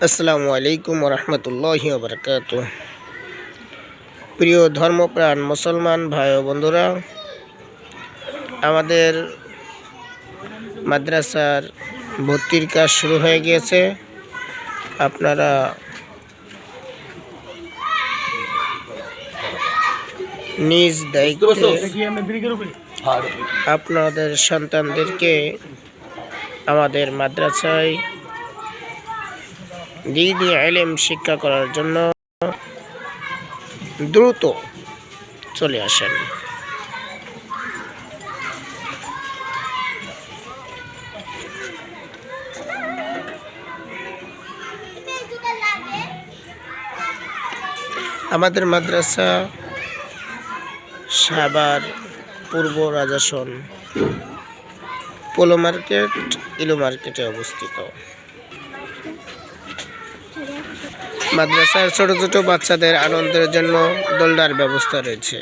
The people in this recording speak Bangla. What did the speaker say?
আসসালামু আলাইকুম রহমতুল্লাহ বরকাত প্রিয় ধর্মপ্রাণ মুসলমান ভাই ও বন্ধুরা আমাদের মাদ্রাসার ভর্তির কাজ শুরু হয়ে গিয়েছে। আপনারা নিজ দায়িত্বে আপনাদের সন্তানদেরকে আমাদের মাদ্রাসায় দিনী এলেম শিক্ষা করার জন্য দ্রুত চলে আসেন। আমাদের মাদ্রাসা সাবার পূর্ব রাজাসন, পোলো মার্কেট, ইলো মার্কেটে অবস্থিত। মাদ্রাসার ছোট ছোট বাচ্চাদের আনন্দের জন্য দোলনার ব্যবস্থা রয়েছে।